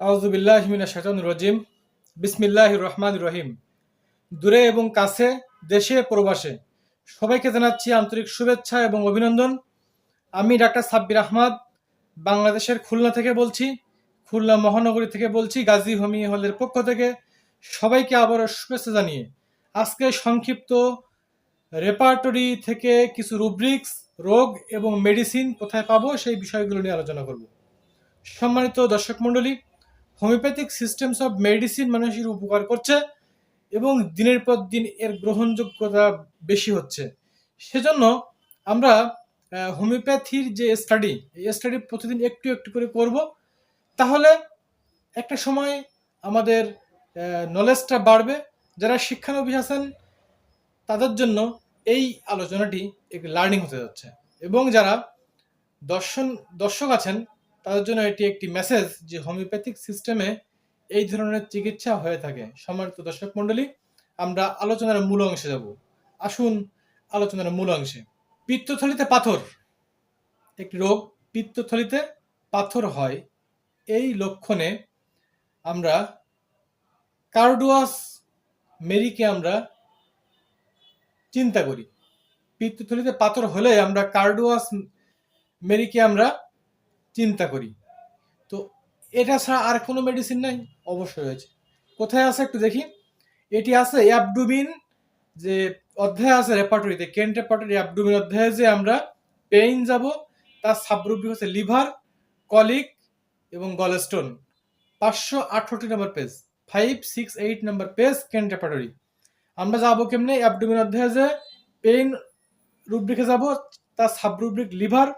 আউজুবিল্লাহমিনা শাতন রজিম। বিসমিল্লাহ রহমান রহিম। দূরে এবং কাছে, দেশে, প্রবাসে সবাইকে জানাচ্ছি আন্তরিক শুভেচ্ছা এবং অভিনন্দন। আমি ডাক্তার সাব্বির আহমদ, বাংলাদেশের খুলনা থেকে বলছি, খুলনা মহানগরী থেকে বলছি, গাজী হোমিও হলের পক্ষ থেকে সবাইকে আবারও শুভেচ্ছা জানিয়ে আজকে সংক্ষিপ্ত রেপার্টরি থেকে কিছু রুব্রিক্স রোগ এবং মেডিসিন কোথায় পাবো সেই বিষয়গুলো নিয়ে আলোচনা করব। সম্মানিত দর্শক মণ্ডলী হোমিওপ্যাথিক সিস্টেমস অফ মেডিসিন মানুষের উপকার করছে এবং দিনের পর দিন এর গ্রহণযোগ্যতা বেশি হচ্ছে। সেজন্য আমরা হোমিওপ্যাথির যে স্টাডি এই স্টাডি প্রতিদিন একটু একটু করে করব। তাহলে একটা সময় আমাদের নলেজটা বাড়বে। যারা শিক্ষানবিশ আছেন, তাদের জন্য এই আলোচনাটি লার্নিং হতে যাচ্ছে। এবং যারা দর্শন, দর্শক আছেন তাদের জন্য এটি একটি মেসেজ যে হোমিওপ্যাথিক সিস্টেমে এই ধরনের চিকিৎসা হয়ে থাকে। সম্মানিত দর্শক মণ্ডলী, আমরা আলোচনার মূল অংশে যাব। আসুন আলোচনার মূল অংশে। পিত্তথলিতে পাথর। একটি রোগ, পিত্তথলিতে পাথর হয়। এই লক্ষণে আমরা কার্ডুয়াস মেরিকে আমরা চিন্তা করি। পিত্তথলিতে পাথর হলে আমরা কার্ডুয়াস মেরিকে আমরা চিন্তা করি। তো এটা ছাড়া আর কোনো মেডিসিন নাই? অবশ্যই রয়েছে কোথায় আছে একটু দেখি। এটি আছে অ্যাবডুমিন যে অধ্যায় আছে রেপার্টরিতে কেন রেপার্টরি অ্যাবডুমিন অধ্যায়ে যে আমরা পেইন যাব, তার সাবরুব্রিক হচ্ছে লিভার কলিক এবং গলস্টোন পাঁচশো আঠারোটি number page five six eight number page Kent repertory আমরা যাব কেমনে? অ্যাবডোমিন অধ্যায়ে যে পেইন রুব্রিকে যাব, তার সাবরুব্রিক লিভার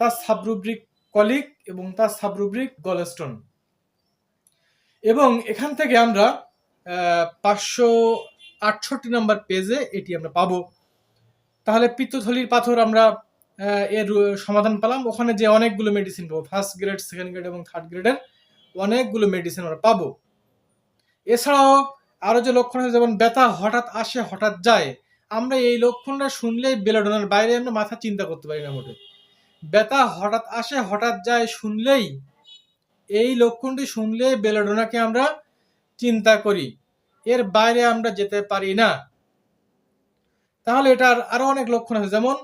তার সাবরুব্রিক কলিক এবং তার সাবরুব্রিক গলস্টোন। এবং এখান থেকে আমরা পাঁচশো আটষট্টি নম্বর পেজে এটি আমরা পাবো। তাহলে পিত্তথলির পাথর আমরা এর সমাধান পেলাম। ওখানে যে অনেকগুলো মেডিসিন পাবো ফার্স্ট গ্রেড সেকেন্ড গ্রেড এবং থার্ড গ্রেডের অনেকগুলো মেডিসিন আমরা পাবো। এছাড়াও আরও যে লক্ষণ আছে, যেমন ব্যথা হঠাৎ আসে, হঠাৎ যায়, আমরা এই লক্ষণটা শুনলেই বেলাডোনার বাইরে আমরা মাথা চিন্তা করতে পারি না মোটে। ব্যথা হঠাৎ আসে, হঠাৎ যায় শুনলেই, এই লক্ষণটি শুনলে বেলাডোনাকে আমরা চিন্তা করি। এর বাইরে আমরা যেতে পারি না। তাহলে এটার আরও অনেক লক্ষণ আছে, যেমন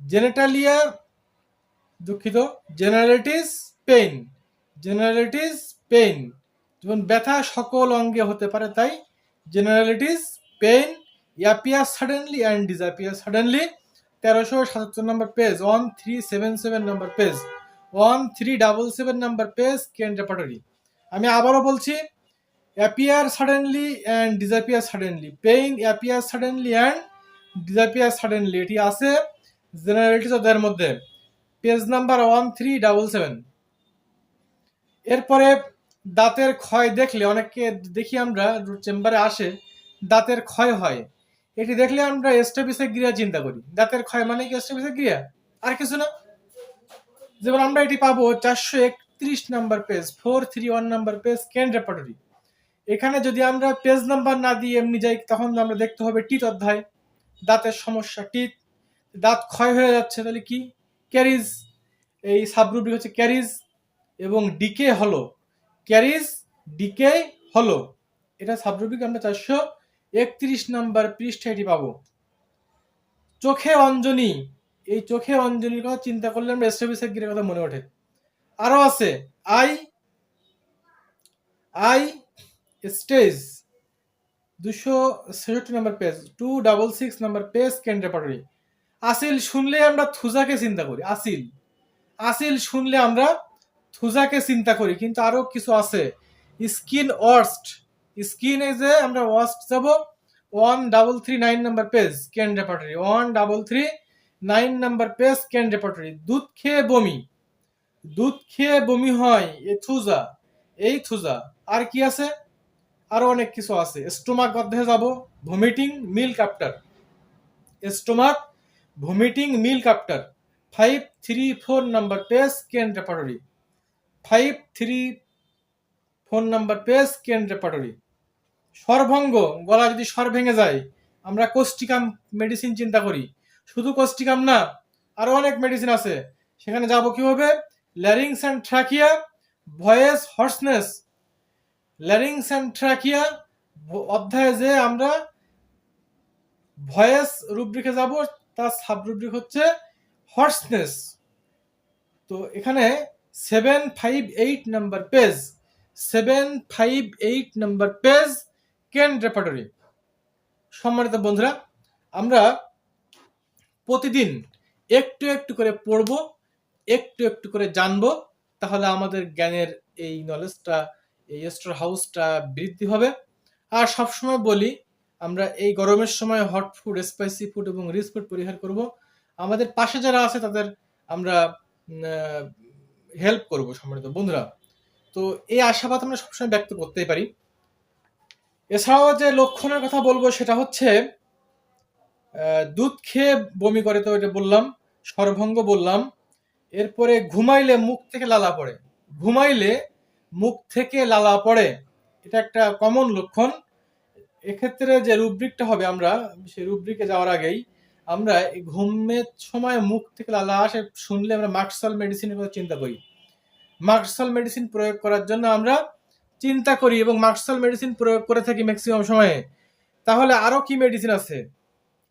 জেনেটালিয়া, দুঃখিত জেনারেটিস পেইন জেনারেটিস পেইন, যেমন ব্যথা সকল অঙ্গে হতে পারে, তাই generalities, pain appear suddenly and disappear suddenly তেরোশো সাতাত্তর number page one three seven seven number page one three double seven number page Kent repertory আমি আবারও বলছি appear suddenly and disappear suddenly pain appear suddenly and disappear suddenly এটি আছে generalities ওদের মধ্যে। Page number one three double seven এরপরে দাঁতের ক্ষয় দেখলে, অনেককে দেখি আমরা চেম্বারে আসে, দাঁতের ক্ষয় হয়। এটি দেখলে আমরা এস্টাবিসে ক্রিয়া চিন্তা করি। দাঁতের ক্ষয় মানে কি এস্টাবিসে ক্রিয়া আর কিছু না। যেমন আমরা এটি পাবো চারশো একত্রিশ number page, four three one number page Kent repertory এখানে যদি আমরা পেজ নাম্বার না দিয়ে এমনি যাই, তখন আমরা দেখতে হবে টিত অধ্যায়। দাঁতের সমস্যা টিত দাঁত ক্ষয় হয়ে যাচ্ছে, তাহলে কি? ক্যারিজ। এই সাবরুবি হচ্ছে ক্যারিজ এবং ডিকে হলো। ক্যারিজ, ডিকে হলো। এটা সাবরুবিক আমরা চারশো একত্রিশ নাম্বার পৃষ্ঠা এটি পাবো। চোখে অঞ্জনি, এই চোখে অঞ্জনীর কথা চিন্তা করলে আমরা এস্টাবিসের গিরের কথা মনে ওঠে। আরও আছে, আই আই স্টেজ, দুশো ছেষট্টি number page, two double six number page Kent repertory আসিল শুনলে আমরা থুজাকে চিন্তা করি, আসিল। আসিল শুনলে আমরা থুজাকে চিন্তা করি, কিন্তু আরও কিছু আছে। স্কিন ওয়ার্স্ট স্কিন এ যে আমরা ওয়াস্ট যাব one double three nine number page Kent repertory one double three nine number page Kent repertory দুধ খেয়ে বমি। দুধ খেয়ে বমি হয়, এ থুজা, এই থুজা। আর কি আছে? আরও অনেক কিছু আছে। স্টোমাক অধ্যায়ে যাব vomiting milk after stomach vomiting milk after five three four number page Kent repertory five three four number page Kent repertory স্বরভঙ্গ গলা যদি স্বর ভেঙে যায়, আমরা কোস্টিকাম মেডিসিন চিন্তা করি। শুধু কোস্টিকাম না, আরও অনেক মেডিসিন আছে। সেখানে যাব কীভাবে? Larynx and trachea voice hoarseness larynx and trachea অধ্যায়ে যে আমরা ভয়েস রুব্রিকে যাব, তার সাব রুব্রিক হচ্ছে হর্সনেস তো এখানে seven five eight number page seven five eight number page Kent repertory সম্মানিত বন্ধুরা, আমরা প্রতিদিন একটু একটু করে পড়ব, একটু একটু করে জানব, তাহলে আমাদের জ্ঞানের এই নলেজটা এই স্টোর হাউসটা বৃদ্ধি হবে। আর সবসময় বলি, আমরা এই গরমের সময় হট ফুড স্পাইসি ফুড এবং রিচ ফুড পরিহার করব। আমাদের পাশে যারা আছে, তাদের আমরা হেল্প করব, সম্মানিত বন্ধুরা। তো এই আশাবাদ আমরা সবসময় ব্যক্ত করতেই পারি। এছাড়াও যে লক্ষণের কথা বলব সেটা হচ্ছে দুধ খেয়ে বমি করে তো এটা বললাম সরভঙ্গ বললাম, এরপরে ঘুমাইলে মুখ থেকে লালা পড়ে। ঘুমাইলে মুখ থেকে লালা পড়ে, এটা একটা কমন লক্ষণ। এক্ষেত্রে যে রুব্রিকটা হবে আমরা, সেই রুব্রিকে যাওয়ার আগেই আমরা ঘুমের সময় মুখ থেকে লালা আসে শুনলে আমরা মার্কসাল মেডিসিনের কথা চিন্তা করি। মার্কসাল মেডিসিন প্রয়োগ করার জন্য আমরা চিন্তা করি এবং মার্কসাল মেডিসিন প্রয়োগ করে থাকি ম্যাক্সিমাম সময়ে। তাহলে আরও কি মেডিসিন আছে?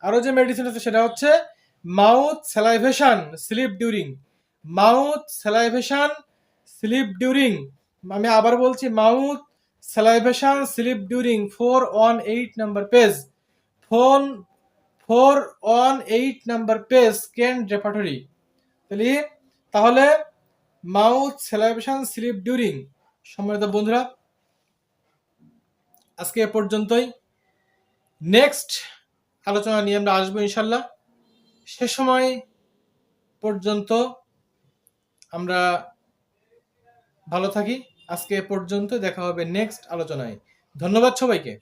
আরও যে মেডিসিন আছে সেটা হচ্ছে mouth salivation sleep during mouth salivation sleep during আমি আবার বলছি mouth salivation sleep during four one eight number page four four one eight number page Kent repertory তাহলে তাহলে মাউথ স্যালাইভেশন স্লিপ ডিউরিং সম্মানিত বন্ধুরা, আজকে এ পর্যন্তই। নেক্সট আলোচনা নিয়ে আমরা আসব ইনশাল্লাহ সে সময় পর্যন্ত আমরা ভালো থাকি। আজকে এ পর্যন্ত দেখা হবে নেক্সট আলোচনায়। ধন্যবাদ সবাইকে।